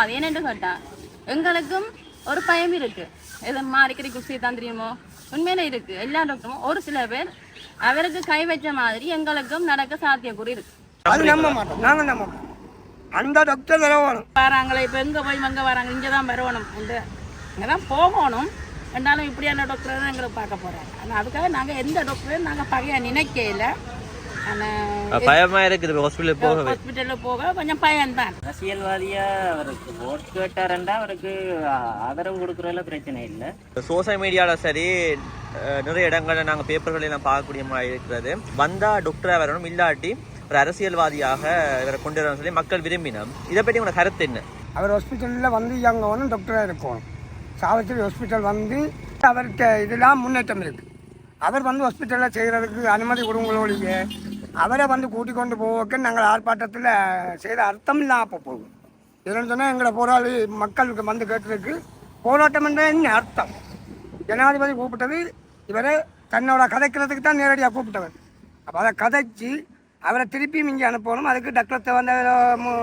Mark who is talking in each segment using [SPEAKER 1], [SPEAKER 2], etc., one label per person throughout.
[SPEAKER 1] போகாது ஏனென்று கேட்டா எங்களுக்கும் ஒரு பயம் இருக்கு. எது மாறிக்கடி குஸ்தி தான் தெரியுமோ? உண்மையில இருக்கு. எல்லா டாக்டரும் ஒரு சில பேர் அவருக்கு கை வச்ச மாதிரி எங்களுக்கும் நடக்க சாத்தியக்கூறு இருக்கு.
[SPEAKER 2] அது நம்ப மாட்டோம். நாங்கள் நம்ப மாட்டோம்? அந்த டாக்டர் வரணும்
[SPEAKER 1] வராங்களே இப்போ எங்கே போய் எங்கே வராங்க? இங்கே தான் வரணும். இந்த இங்கே தான் போகணும். ரெண்டாலும் இப்படியான டாக்டர் தான் எங்களை பார்க்க போகிறாங்க ஆனால் அதுக்காக நாங்கள் எந்த டாக்டரையும் நாங்கள் பகையாக நினைக்கல
[SPEAKER 3] பயமா இருக்குது ஹாஸ்பிட்டல் போகவே
[SPEAKER 1] ஹாஸ்பிட்டலில் போக கொஞ்சம் பயம்தான்
[SPEAKER 4] அரசியல்வாதியா அவருக்கு ஓட் கேட்டாரண்டா அவருக்கு ஆதரவு கொடுக்கறதுல பிரச்சனை இல்லை.
[SPEAKER 3] சோசியல் மீடியால சரி நிறைய இடங்கள்ல நாங்க பேப்பர்கள் எல்லாம் பார்க்கக்கூடிய மாதிரி இருக்கிறது. வந்தா டாக்டரா வரணும் இல்லாட்டி ஒரு அரசியல்வாதியாக இவரை கொண்டு வரணும்னு சொல்லி மக்கள் விரும்பினோம் இதை பற்றி உங்களோட கருத்து என்ன?
[SPEAKER 2] அவர் ஹாஸ்பிட்டலில் வந்து இங்கே வந்து டாக்டராக இருக்கணும். சாவித்திரி ஹாஸ்பிட்டல் வந்து அவருக்கு இதெல்லாம் முன்னேற்றம் இருக்குது அவர் வந்து ஹாஸ்பிட்டலில் செய்கிறதுக்கு அனுமதி கொடுங்களோடைய அவரை வந்து கூட்டிக் கொண்டு நாங்கள் ஆர்ப்பாட்டத்தில் செய்த அர்த்தம் இல்லாமல் போகும். என்னென்னு சொன்னால் எங்களை போராளி மக்களுக்கு வந்து கேட்டிருக்கு போராட்டம் என்ற என்ன அர்த்தம்? ஜனாதிபதி கூப்பிட்டது இவரை தன்னோட கதைக்கிறதுக்கு தான் நேரடியாக கூப்பிட்டவர். அப்போ அதை கதைச்சு அவரை திருப்பியும் இங்கே அனுப்பணும். அதுக்கு டாக்டர் வந்து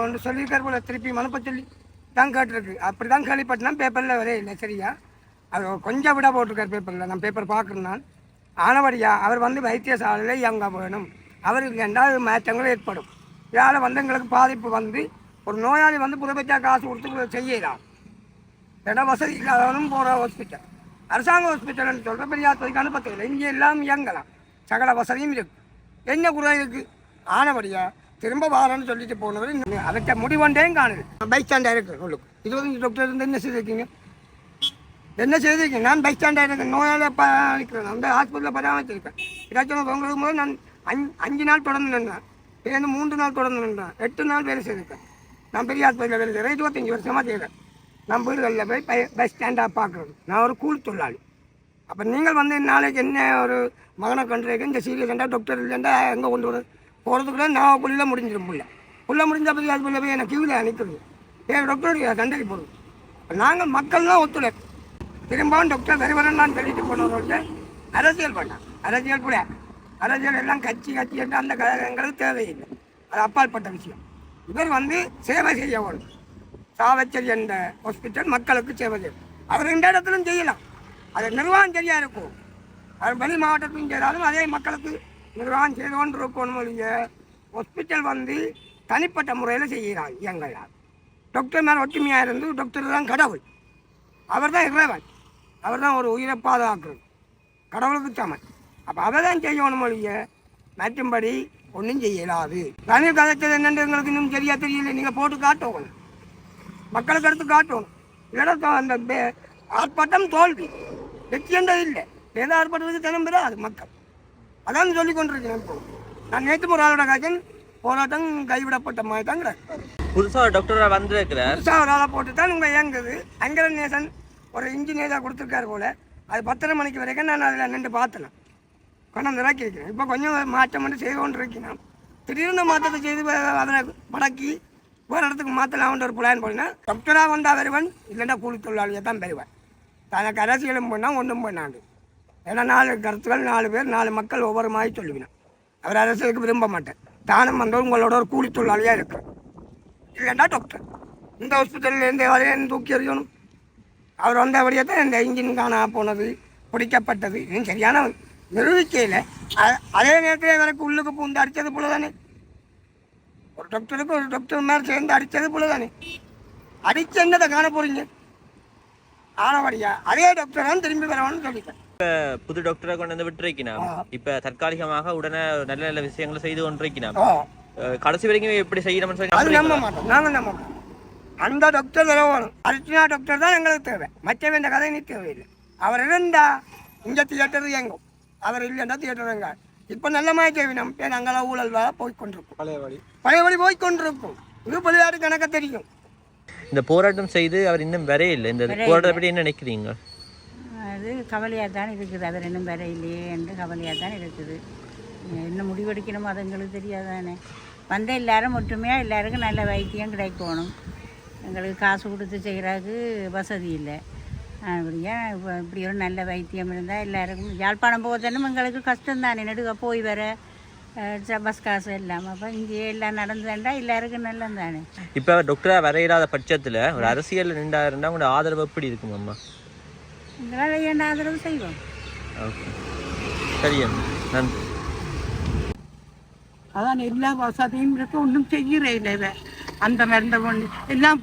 [SPEAKER 2] ஒன்று போல திருப்பியும் அனுப்ப சொல்லி தான் கேட்டிருக்கு. அப்படி தான் கேள்விப்பட்டனா. பேப்பரில் வரே இல்லை சரியா? அவர் கொஞ்சம் விட போட்டிருக்கார் பேப்பரில் நான் பேப்பர் பார்க்குறேன் நான் ஆனவடியா அவர் வந்து வைத்தியசாலையில் இயங்க வேணும். அவருக்கு ரெண்டாவது மாற்றங்கள் ஏற்படும். இதால் வந்து எங்களுக்கு பாதிப்பு வந்து ஒரு நோயாளி வந்து புதுப்பச்சா காசு கொடுத்து செய்யலாம். இட வசதி இல்லாதவனும் போகிற ஹாஸ்பிட்டல் அரசாங்க ஹாஸ்பிட்டல்னு சொல்கிற பெரிய ஆஸ்பத்திரிக்கு அனுப்பத்தில் இங்கே எல்லாம் இயங்கலாம். சகல வசதியும் இருக்குது என்ன குறை இருக்கு? ஆனபடியா திரும்ப வாரன்னு சொல்லிட்டு போனவர் இன்னும் அவற்றை முடிவொன்றையும் காணுது. பைக் ஸ்டாண்டாக இருக்கு. உங்களுக்கு இது வந்து டாக்டர் இருந்து என்ன செய்திருக்கீங்க? என்ன செய்திருக்கீங்க? நான் பைக் ஸ்டாண்டாக இருக்கேன் நோயாளியை பராமரிக்கிறேன் அந்த ஹாஸ்பிட்டலில் பராமரிச்சிருக்கேன். ஏதாச்சும் உங்களுக்கு போது நான் அஞ்சு அஞ்சு நாள் தொடர்ந்து நின்றேன். சேர்ந்து மூன்று நாள் தொடர்ந்து நின்றேன். எட்டு நாள் வேலை செய்திருக்கேன் நான் பெரிய ஆஸ்பத்திரியில் வேலை செய்கிறேன் இருபத்தஞ்சி வருஷமாக செய்கிறேன் நான் வீடுகளில் போய் பை பஸ் ஸ்டாண்டாக பார்க்குறது. நான் ஒரு கூலி தொழிலாளி. அப்போ நீங்கள் வந்து நாளைக்கு என்ன ஒரு மகனை கண்டிருக்க இந்த சீரியஸ் சென்டர் டாக்டர் இல்லைண்டா எங்கே கொண்டு வர போகிறதுக்குள்ளே நான் புள்ளியில் முடிஞ்சிடும் புள்ள. புள்ள முடிஞ்ச பற்றி ஆஸ்பத்திரியில் போய் என்னை கியூவில் அனுப்பிடுது ஏன் டாக்டர் தண்டனை போடுது நாங்கள் மக்கள்லாம் ஒத்துழைப்பு. திரும்பவும் டாக்டர் வருவரன் சொல்லிட்டு போனவர்கள்ட்ட அரசியல் பண்ணேன். அரசியல் கூட அரசியல் எல்லாம் கட்சி கட்சி என்று அந்த கழகங்களுக்கு தேவையில்லை. அது அப்பாற்பட்ட விஷயம். இவர் வந்து சேவை செய்ய வேண்டும். சாவச்சேரி என்ற ஹாஸ்பிட்டல் மக்களுக்கு சேவை செய்யும் அவர் இந்த இடத்துலையும் செய்யலாம். அது நிர்வாகம் சரியாக இருக்கும். அவர் வெளி மாவட்டத்திலும் செய்தாலும் அதே மக்களுக்கு நிர்வாகம் செய்து கொண்டு இருக்கணும் இல்லையே ஹாஸ்பிட்டல் வந்து தனிப்பட்ட முறையில் செய்கிறார் எங்களால் டாக்டர் மேலே ஒற்றுமையாக இருந்து டாக்டர் தான் கடவுள். அவர் தான் இறைவன். அவர் தான் ஒரு உயிரை பாதுகாக்கிறது. கடவுளுக்கு சமன் அப்போ அதை தான் செய்யணும் ஒழிய மற்றும்படி ஒன்றும் செய்யலாது. ரணில் கதைச்சது என்னன்னு எங்களுக்கு இன்னும் சரியா தெரியல. நீங்கள் போட்டு காட்டணும். மக்களுக்கு எடுத்து காட்டணும். இல்லைன்னா அந்த ஆர்ப்பாட்டம் தோல்வி. வெற்றியன்றது இல்லை. ஏதோ ஆர்ப்பாட்டத்துக்கு தினம் பெற அது மக்கள். அதான் சொல்லி கொண்டிருக்கிறேன் இப்போ. நான் நேற்று ஒரு ஆளோட காய்ச்சல் போராட்டம் கைவிடப்பட்ட மாதிரி தான் கிடக்கு
[SPEAKER 3] புதுசா ஒரு டாக்டரா வந்திருக்கிறார்.
[SPEAKER 2] புதுசாக ஒரு ஆளை போட்டு தான் இங்கே இயங்குது. அங்கரன் நேசன் ஒரு இன்ஜினியராக கொடுத்துருக்காரு போல. அது பத்தரை மணிக்கு வரைக்கும் நான் அதில் நின்று பார்த்தேன். பணம் இறக்கி இருக்கிறேன் இப்போ கொஞ்சம் மாற்றம் மட்டும் செய்து கொண்டு இருக்கிறேன் திடீர்னு மாற்றத்தை செய்து அதனை மடக்கி ஒரு இடத்துக்கு மாற்றலாம்ன்ற ஒரு பிளான் பண்ணினா டாக்டராக வந்தால் வருவன் இல்லைன்னா கூலி தொழிலாளியை தான் பெறுவேன். தனக்கு அரசியலும் பண்ணால் ஒன்றும் பண்ணாண்டு ஏன்னா நாலு கருத்துக்கள் நாலு பேர் நாலு மக்கள் ஒவ்வொரு மாதிரி சொல்லுவினேன் அவர் அரசியலுக்கு விரும்ப மாட்டேன் தானம் வந்தவர் உங்களோட ஒரு கூலி தொழிலாளியாக இருக்கு இல்லைன்னா டாக்டர் இந்த ஹாஸ்பிட்டல்லேருந்து வரையும் தூக்கி எறியணும். அவர் வந்த வழியாக தான் இந்த இன்ஜின் காணா போனது பிடிக்கப்பட்டது. சரியான நிரூபிக்கையில் அதே நேரத்தில் இவருக்கு உள்ளுக்கு பூந்து அடித்தது போல தானே ஒரு டாக்டருக்கு ஒரு டாக்டர் மேலே சேர்ந்து அடித்தது போல தானே அடிச்சு என்னதை காண போறீங்க? ஆனவடியா அதே டாக்டர் தான் திரும்பி வரணும்னு சொல்லிட்டேன்.
[SPEAKER 3] புது டாக்டரை கொண்டு வந்து விட்டுருக்கினாம். இப்ப தற்காலிகமாக உடனே நல்ல நல்ல விஷயங்களை செய்து அஹ் கடைசி வரைக்கும் எப்படி செய்யணும்னு சொல்லி
[SPEAKER 2] அது நம்ப? மாட்டோம் நாங்கள் நம்ப மாட்டோம். அந்த டாக்டர் வரணும் அர்ச்சனா டாக்டர் தான் எங்களுக்கு தேவை. மற்ற இந்த கதை நீ தேவையில்லை. அவர் இருந்தா இங்கே தியேட்டர் இயங்கும். அவர் இல்லைன்னா தியேட்டர் எங்க இப்போ நல்ல மாதிரி செய்வினோம் ஏன் அங்கெல்லாம் ஊழல் வா போய் கொண்டிருக்கும் பழைய வழி. பழைய வழி போய் கொண்டிருக்கும் இது பழையாடு கணக்க தெரியும்.
[SPEAKER 3] இந்த போராட்டம் செய்து அவர் இன்னும் வரையில்லை இந்த போராட்டத்தை பற்றி என்ன நினைக்கிறீங்க?
[SPEAKER 5] அது கவலையாக தான் இருக்குது. அவர் இன்னும் வர இல்லையே என்று கவலையாக தான் இருக்குது. என்ன முடிவெடுக்கணுமோ அது எங்களுக்கு தெரியாதானே. வந்த எல்லாரும் ஒற்றுமையாக எல்லாருக்கும் நல்ல வைத்தியம் கிடைக்கணும். எங்களுக்கு காசு கொடுத்து செய்கிறதுக்கு வசதி இல்லை. அப்படியா? இப்போ இப்படி ஒரு நல்ல வைத்தியம் இருந்தால் எல்லாருக்கும் யாழ்ப்பாணம் போவதனும் எங்களுக்கு கஷ்டம் தானே நெடுக போய் வர பஸ் காசு எல்லாம். அப்போ இங்கே எல்லாம் நடந்ததுண்டா? எல்லாருக்கும் நல்லது தானே
[SPEAKER 3] இப்போ டாக்டராக வரையில்லாத பட்சத்தில் ஒரு அரசியல் நின்றா இருந்தால் உங்களோட ஆதரவு எப்படி இருக்கும் அம்மா?
[SPEAKER 5] எங்களால் ஏன் ஆதரவு செய்வோம்?
[SPEAKER 3] ஓகே. சரி அம்மா. நன்றி.
[SPEAKER 6] அதான் எல்லா வசதியும் இருக்கு ஒன்றும் செய்யறே இல்லை அந்த மருந்தை கொண்டு எல்லாம்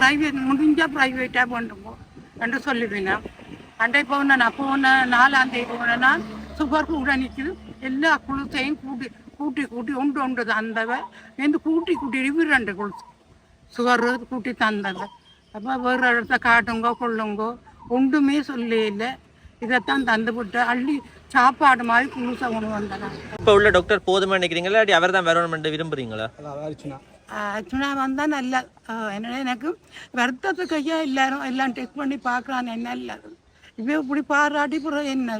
[SPEAKER 6] ப்ரைவேட் முடிஞ்சா ப்ரைவேட்டாக பண்ணுங்க என்று சொல்லுவேன் அண்டை போன நான் போன நாலாம் தேதி போனேன்னா சுகர் கூட நிற்குது எல்லா குளுத்தையும் கூட்டி கூட்டி கூட்டி உண்டு உண்டு தந்தவ. என்று கூட்டி கூட்டி ரெண்டு குளுத்து சுகர் கூட்டி தந்தவ. அப்போ வேறு இடத்த காட்டுங்கோ கொள்ளுங்கோ ஒன்றுமே சொல்ல இல்லை. இதைத்தான் தந்து விட்டு அள்ளி சாப்பாடு மாதிரி புதுசாக கொண்டு வந்தேன்.
[SPEAKER 3] இப்போ உள்ள டாக்டர் போதுமா நினைக்கிறீங்களா? அவர் தான் வரணும்னு விரும்புறீங்களா?
[SPEAKER 6] ஆக்சுவலாக வந்தால் நல்ல என்ன எனக்கு வருத்தத்துக்கு ஐயா எல்லாரும் எல்லாம் டெஸ்ட் பண்ணி பார்க்கலாம் என்ன நல்லது இப்போ இப்படி பாராட்டி பிறகு என்ன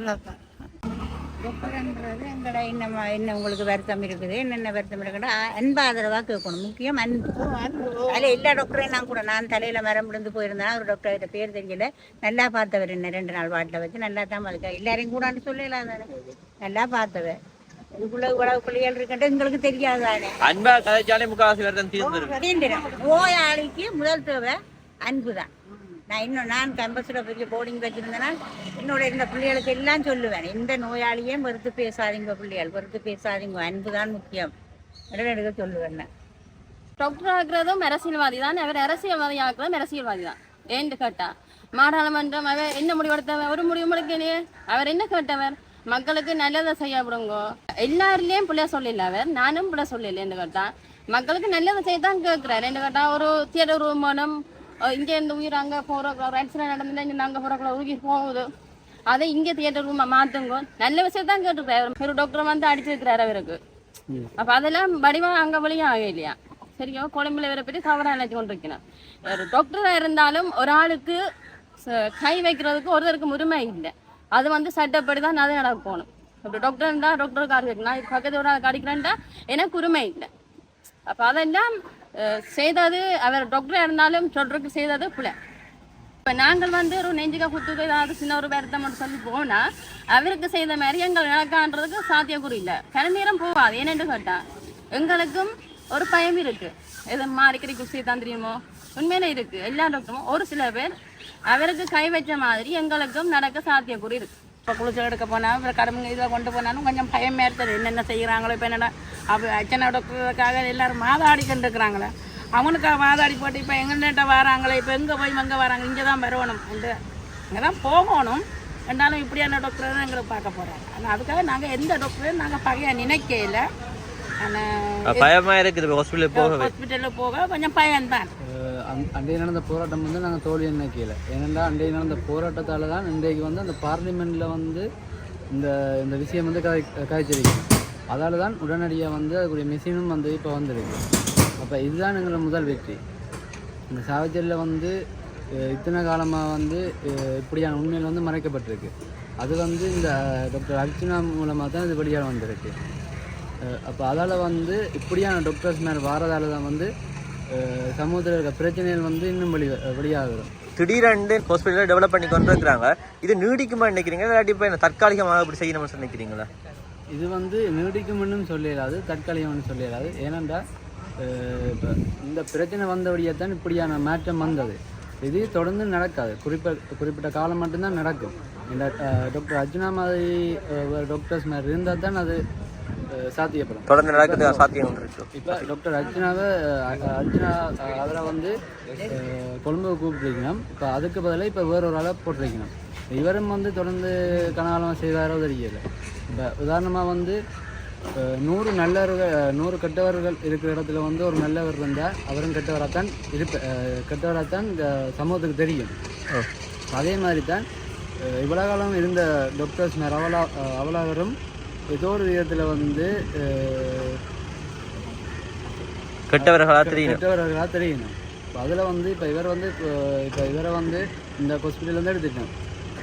[SPEAKER 5] டாக்டர்ன்றது எங்களோட என்ன என்ன உங்களுக்கு வருத்தம் இருக்குது என்னென்ன வருத்தம் இருக்குன்னா அன்பு ஆதரவாக கேட்கணும் முக்கியம் அன்பு அதில் எல்லா டாக்டரையும் நான் கூட நான் தலையில் மரம் விழுந்து போயிருந்தேன் ஒரு டாக்டர் பேர் தெரியல நல்லா பார்த்தவர் என்ன ரெண்டு நாள் வாட்டில் வச்சு நல்லா தான் இருக்கா எல்லாரையும் கூடான்னு சொல்லலாம் தானே நல்லா பார்த்தவர் இதுக்குள்ள இவ்வளவு பிள்ளைகள் இருக்கின்ற எங்களுக்கு தெரியாதானே?
[SPEAKER 3] அன்பா கதைச்சாலே முக்காவாசி வேறு தான் தீர்ந்துருக்கு
[SPEAKER 5] தீண்டிடும் நோயாளிக்கு முதல் தேவை அன்பு தான் நான் இன்னும் நான் கம்பஸில் பெரிய போர்டிங் வச்சிருந்தேன்னா என்னோட இந்த பிள்ளைகளுக்கு எல்லாம் சொல்லுவேன். இந்த நோயாளியே வெறுத்து பேசாதீங்க பிள்ளைகள் வெறுத்து பேசாதீங்க. அன்பு தான் முக்கியம் எடுக்க சொல்லுவேன்
[SPEAKER 7] டாக்டர் ஆகிறதும் அரசியல்வாதி தான். அவர் அரசியல்வாதி ஆகிறதும் அரசியல்வாதி தான். ஏன்னு கேட்டா மாநாளுமன்றம் அவர் என்ன முடிவெடுத்தவர்? ஒரு முடிவு முடிக்கலையே அவர் என்ன கேட்டவர்? மக்களுக்கு நல்லதை செய்ய விடுங்கோ. எல்லாருலேயும் பிள்ளைய சொல்லல அவர். நானும் பிள்ளை சொல்லல என்று கேட்டா. மக்களுக்கு நல்லதை செய்ய தான் கேட்கிறார். என்ன கேட்டா ஒரு தியேட்டர் ரூம் வேணும் இங்க இருந்து உயிர் அங்க போறோம். ஆக்சிடென்ட் நடந்துட்டா இங்க நாங்க போறக்குள்ள உயிர் போகுது. அதை இங்க தியேட்டர் ரூம் மாத்துங்க. நல்ல விஷயம் தான் கேட்டுருக்காரு ஒரு டாக்டர் வந்து அடிச்சிருக்கிறாரு அவருக்கு. அப்ப அதெல்லாம் வடிவா அங்க வழியும் ஆக இல்லையா சரியோ குழம்புல வேற பற்றி தவறா நினைச்சு கொண்டிருக்கணும் ஒரு டாக்டரா இருந்தாலும் ஒரு ஆளுக்கு கை வைக்கிறதுக்கு ஒருத்தருக்கு உரிமை இல்லை. அது வந்து சட்டப்படி தான் அது நடக்கணும் இப்போ டாக்டர் இருந்தால் டாக்டர் கார் நான் பக்கத்து ஒரு ஆள் எனக்கு உரிமை இல்லை. அப்போ அதெல்லாம் செய்தது அவர் டாக்டராக இருந்தாலும் டாக்டருக்கு செய்தது பிள்ளை. இப்போ நாங்கள் வந்து ஒரு நெஞ்சுக்க குத்துக்கு ஏதாவது சின்ன ஒரு வருத்தம் மட்டும் சொல்லி போனால் அவருக்கு செய்த மாதிரி எங்கள் நடக்கான்றதுக்கு சாத்தியக்குறி இல்லை. கணநேரம் போகாது ஏனென்று கேட்டால் எங்களுக்கும் ஒரு பயம் இருக்குது எது மாறிக்கடி குசி தந்துடுமோ? உண்மையில இருக்கு. எல்லா டாக்டரும் ஒரு சில பேர் அவருக்கு கை வச்ச மாதிரி எங்களுக்கும் நடக்க சாத்தியக்குறி இருக்கு.
[SPEAKER 1] இப்போ குளிச்சு எடுக்க போனால் அப்புறம் கடமைங்க இதில் கொண்டு போனாலும் கொஞ்சம் பயமே இருக்குது என்னென்ன செய்கிறாங்களோ இப்போ என்னடா அப்போ அச்சனை டாக்டருக்காக எல்லாரும் மாதாடிக்கிட்டு இருக்கிறாங்களே அவனுக்காக மாதாடி போட்டு இப்போ எங்கள்கிட்ட வராங்களே இப்போ எங்கே போய் எங்கே வராங்க இங்கே தான் வரணும். உண்டு இங்கே தான் போகணும். இருந்தாலும் இப்படியான டாக்டர் தான் எங்களுக்கு பார்க்க போகிறாங்க ஆனால் அதுக்காக நாங்கள் எந்த டாக்டரையும் நாங்கள் பகையாக நினைக்கல
[SPEAKER 3] பயமா இருக்குது ஹாஸ்பிட்டலுக்கு போகவே
[SPEAKER 1] ஹாஸ்பிட்டலில் போக கொஞ்சம் பயம்தான்
[SPEAKER 8] அஹ் அந்- அன்றைய நடந்த போராட்டம் வந்து நாங்கள் தோல்வி நினைக்கல ஏனென்றா அன்றைய நடந்த போராட்டத்தால் தான் இன்றைக்கு வந்து அந்த பார்லிமெண்ட்டில் வந்து இந்த இந்த விஷயம் வந்து கதை காய்ச்சிருக்கு அதால் தான் உடனடியாக வந்து அதுக்குரிய மிஷினும் வந்து இப்போ வந்திருக்கு அப்போ இதுதான் எங்களோட முதல் வெற்றி இந்த சாவச்சேரியில் வந்து இத்தனை காலமாக வந்து இப்படியான உண்மையில் வந்து மறைக்கப்பட்டிருக்கு அது வந்து இந்த டாக்டர் அர்ச்சனா மூலமாக தான் இது வெளியாக வந்திருக்கு அப்போ அதால் வந்து இப்படியான டாக்டர்ஸ் மேலே வாரதால தான் வந்து சமூகத்தில் இருக்க பிரச்சனைகள் வந்து இன்னும் வெளி வெளியாகிறோம்.
[SPEAKER 3] திடீரென்று ஹாஸ்பிட்டலில் டெவலப் பண்ணி கொண்டு இருக்கிறாங்க இது நீடிக்குமா நினைக்கிறீங்க இல்லாட்டி இப்போ என்ன தற்காலிகமாக இப்படி செய்யணும்னு நினைக்கிறீங்களா?
[SPEAKER 8] இது வந்து நீடிக்கும்னு சொல்லிடாது தற்காலிகம்னு சொல்லிடாது ஏனென்றால் இப்போ இந்த பிரச்சனை வந்தபடியே தான் இப்படியான மாற்றம் வந்தது. இது தொடர்ந்து நடக்காது. குறிப்பிட்ட குறிப்பிட்ட காலம் மட்டும்தான் நடக்கும். இந்த டாக்டர் அர்ஜுனா மாதிரி டாக்டர்ஸ் மாதிரி இருந்தால் தான் அது சாத்தியப்படும்.
[SPEAKER 3] தொடர்ந்து நடக்கிறதுக்கு சாத்தியம்
[SPEAKER 8] இப்போ டாக்டர் அர்ச்சனாவை அர்ச்சனா அஹ், அவரை வந்து அஹ், கொழும்பு கூப்பிட்டுருக்கணும் இப்போ அதுக்கு பதிலாக இப்போ வேற ஒரு ஆளை போட்டிருக்கணும் இவரும் வந்து தொடர்ந்து கனகாலமாக செய்தாரோ தெரியல. இப்போ உதாரணமாக வந்து நூறு நல்லவர்கள் நூறு கெட்டவர்கள் இருக்கிற இடத்துல வந்து ஒரு நல்லவர் இருந்தால் அவரும் கெட்டவராகத்தான் இருப்ப கெட்டவராகத்தான் இந்த சமூகத்துக்கு தெரியும். அதே மாதிரி தான் அஹ், இவ்வளவு காலம் இருந்த டாக்டர்ஸ் மேல் அவலா அவலாவரும் ஏதோ ஒரு விதத்தில் வந்து
[SPEAKER 3] கெட்டவர்களாக தெரியும்.
[SPEAKER 8] கெட்டவர்களாக தெரியணும் இப்போ அதில் வந்து இப்போ இவர் வந்து இப்போ இப்போ இவரை வந்து இந்த ஹாஸ்பிட்டல்லேருந்து எடுத்துட்டோம்.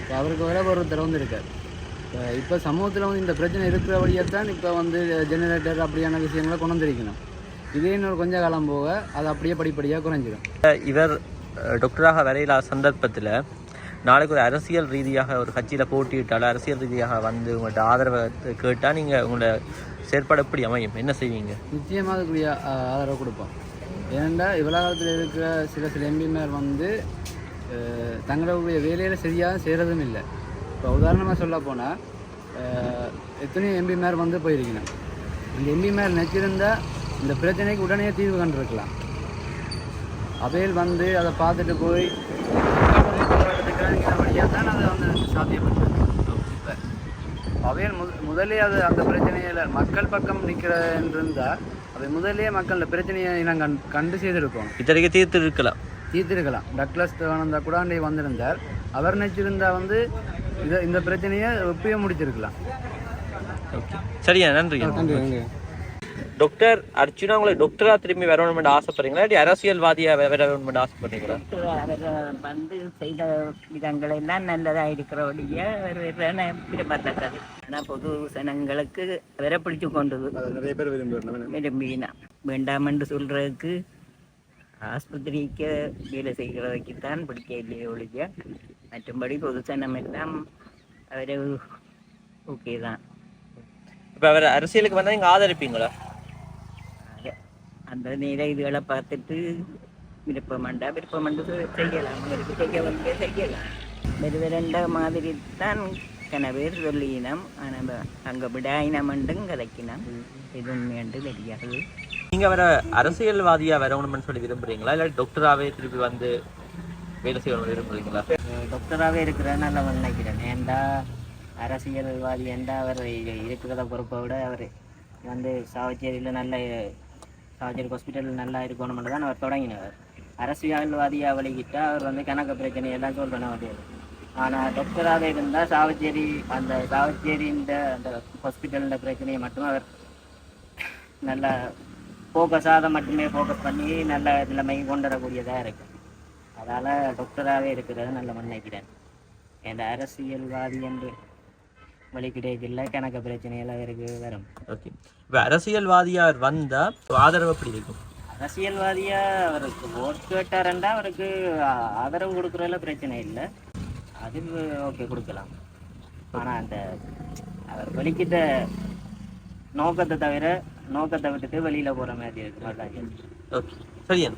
[SPEAKER 8] இப்போ அவருக்கு வேற ஒருத்தர் வந்து இருக்கார். இப்போ இப்போ சமூகத்தில் வந்து இந்த பிரச்சனை இருக்கிறபடியே தான் இப்போ வந்து ஜெனரேட்டர் அப்படியான விஷயங்களை கொண்டு வந்திருக்கணும். இதே இன்னொரு கொஞ்ச காலம் போக அது அப்படியே படிப்படியாக குறைஞ்சிடும்
[SPEAKER 3] இவர் டாக்டராக வரையில சந்தர்ப்பத்தில் நாளைக்கு ஒரு அரசியல் ரீதியாக ஒரு கட்சியில் போட்டியிட்டாலும் அரசியல் ரீதியாக வந்து உங்கள்கிட்ட ஆதரவை கேட்டால் நீங்கள் உங்களோட செயற்பாடு எப்படி அமையும்? என்ன செய்வீங்க?
[SPEAKER 8] நிச்சயமாக அதுக்குரிய ஆதரவு கொடுப்போம். ஏனென்றா இவ்வளோ இருக்கிற சில சில எம்பிமார் வந்து தங்களுடைய வேலையில் சரியாக செய்கிறதும் இல்லை. இப்போ உதாரணமாக சொல்ல போனால் எத்தனையோ எம்பிமார் வந்து போயிருக்கணும் இந்த எம்பிமார் நினச்சிருந்தா இந்த பிரச்சனைக்கு உடனே தீர்வு கண்டிருக்கலாம். அவையில் வந்து அதை பார்த்துட்டு போய் வழியாக தான் அதை வந்து சாத்தியப்பட்டது இப்போ அவையில் முத முதலே அது அந்த பிரச்சனையில் மக்கள் பக்கம் நிற்கிறன்றிருந்தா அவை முதலே மக்கள் பிரச்சனையை இனம் கண் கண்டு செய்திருக்கோம்.
[SPEAKER 3] இத்தனைக்கு தீர்த்து இருக்கலாம்
[SPEAKER 8] தீர்த்திருக்கலாம். டக்ளஸ் தேவானந்தா கூட அன்றைய வந்திருந்தார். அவர் நினச்சிருந்தா வந்து இதை இந்த பிரச்சனையை எப்பயும் முடிச்சிருக்கலாம்.
[SPEAKER 3] ஓகே. சரியா? நன்றி டாக்டர் அர்ச்சுனா உங்களை டாக்டரா திரும்பி வரணும்னு ஆசைப்படுறீங்களா? இல்லாட்டி அரசியல்வாதியா வர வரணும்னு ஆசைப்படுறீங்களா?
[SPEAKER 9] வந்து செய்த விதங்கள் எல்லாம் நல்லதா இருக்கிறபடிய விரும்பத்தக்கது ஆனால் பொது சனங்களுக்கு அவரை பிடிச்சு கொண்டது
[SPEAKER 8] நிறைய பேர்
[SPEAKER 9] விரும்பினா வேண்டாம் என்று சொல்றதுக்கு ஆஸ்பத்திரிக்கு வேலை செய்கிறதுக்கு தான் பிடிக்க இல்லையே ஒழிய மற்றும்படி பொது சனம் எல்லாம் அவரை ஓகே தான்.
[SPEAKER 3] இப்போ அவர் அரசியலுக்கு வந்தா நீங்க ஆதரிப்பீங்களா?
[SPEAKER 9] அந்த நேர இதுகளை பார்த்துட்டு விருப்பமண்டா விருப்பமண்டு செய்யலாம். அவருக்கு செய்ய வந்து செய்யலாம். வெறுவிரண்ட மாதிரி தான் கன பேர் சொல்லினோம் ஆனால் அங்கே விடாயினமண்டும் கதைக்கினோம். இது உண்மையண்டு தெரியாது.
[SPEAKER 3] நீங்க அவரை அரசியல்வாதியா வரணும்னு சொல்லி விரும்புறீங்களா? இல்லாட்டி டாக்டராவே திருப்பி வந்து வேலை செய்யணும்னு விரும்புறீங்களா?
[SPEAKER 4] டாக்டராகவே இருக்கிற நல்ல நினைக்கிறேன். ஏன்டா அரசியல்வாதி ஏன்டா அவர் இருக்கிறத பொறுப்பை விட அவர் வந்து சாவச்சேரியில் நல்ல சாவச்சேரி ஹாஸ்பிட்டல் நல்லா இருக்கணும்னு தான் அவர் தொடங்கினவர் அரசியல்வாதியாக வழிகிட்டா அவர் வந்து கணக்கு பிரச்சனையெல்லாம் பண்ண முடியாது ஆனால் டாக்டராக இருந்தால் சாவச்சேரி அந்த சாவச்சேரின்ற அந்த ஹாஸ்பிட்டலில் பிரச்சனையை மட்டும் அவர் நல்ல ஃபோக்கஸாக மட்டுமே ஃபோக்கஸ் பண்ணி நல்ல நிலைமைக்கு கொண்டு வரக்கூடியதாக இருக்கும் அதால் டாக்டராகவே இருக்கிறது நல்ல நினைக்கிறேன் என் அரசியல்வாதி என்று வழி கிடைக்கல கணக்கு பிரச்சனையெல்லாம் இருக்கு வரும்
[SPEAKER 3] ஓகே. இப்போ அரசியல்வாதியா அவர் வந்தா ஆதரவு எப்படி இருக்கும்?
[SPEAKER 4] அரசியல்வாதியா அவருக்கு ஓட் கேட்டாரண்டா அவருக்கு ஆதரவு கொடுக்குறதுல பிரச்சனை இல்லை. அது ஓகே கொடுக்கலாம். ஆனால் அந்த அவர் வெளிக்கிட்ட நோக்கத்தை தவிர நோக்கத்தை விட்டுட்டு வெளியில் போகிற மாதிரி இருக்கு
[SPEAKER 3] ஓகே. சரியா?